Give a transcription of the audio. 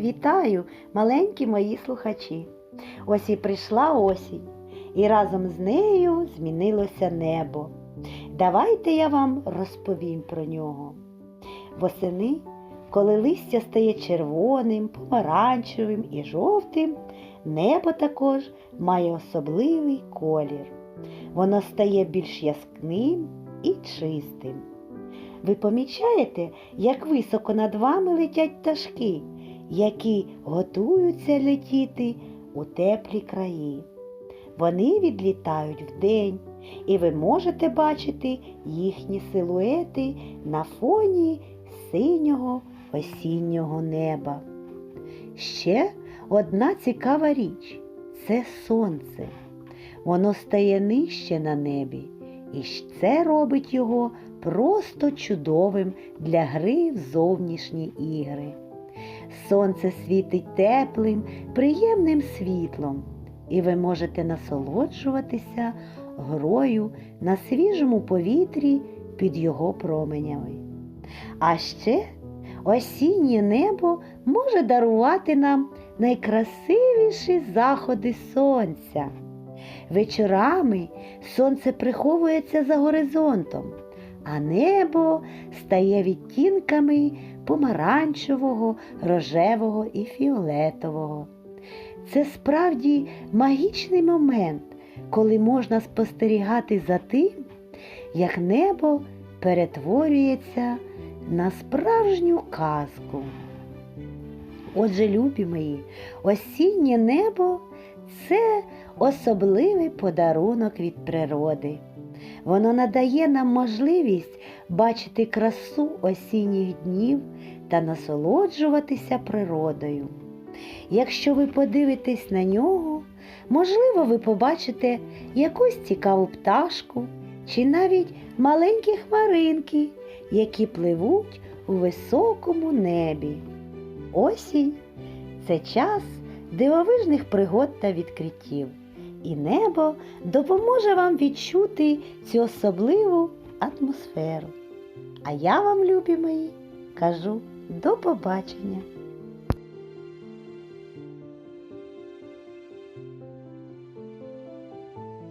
Вітаю, маленькі мої слухачі. Ось і прийшла осінь, і разом з нею змінилося небо. Давайте я вам розповім про нього. Восени, коли листя стає червоним, помаранчевим і жовтим, небо також має особливий колір. Воно стає більш яскним і чистим. Ви помічаєте, як високо над вами летять пташки, які готуються летіти у теплі краї. Вони відлітають вдень, і ви можете бачити їхні силуети на фоні синього осіннього неба. Ще одна цікава річ це сонце. Воно стає нижче на небі, і це робить його просто чудовим для гри в зовнішні ігри. Сонце світить теплим, приємним світлом, і ви можете насолоджуватися грою на свіжому повітрі під його променями. А ще осіннє небо може дарувати нам найкрасивіші заходи сонця. Вечорами сонце приховується за горизонтом, а небо стає відтінками помаранчевого, рожевого і фіолетового. Це справді магічний момент, коли можна спостерігати за тим, як небо перетворюється на справжню казку. Отже, любі мої, осіннє небо це особливий подарунок від природи. Воно надає нам можливість бачити красу осінніх днів та насолоджуватися природою. Якщо ви подивитесь на нього, можливо, ви побачите якусь цікаву пташку чи навіть маленькі хмаринки, які пливуть у високому небі. Осінь це час дивовижних пригод та відкриттів, і небо допоможе вам відчути цю особливу атмосферу. А я вам, любі мої, кажу до побачення!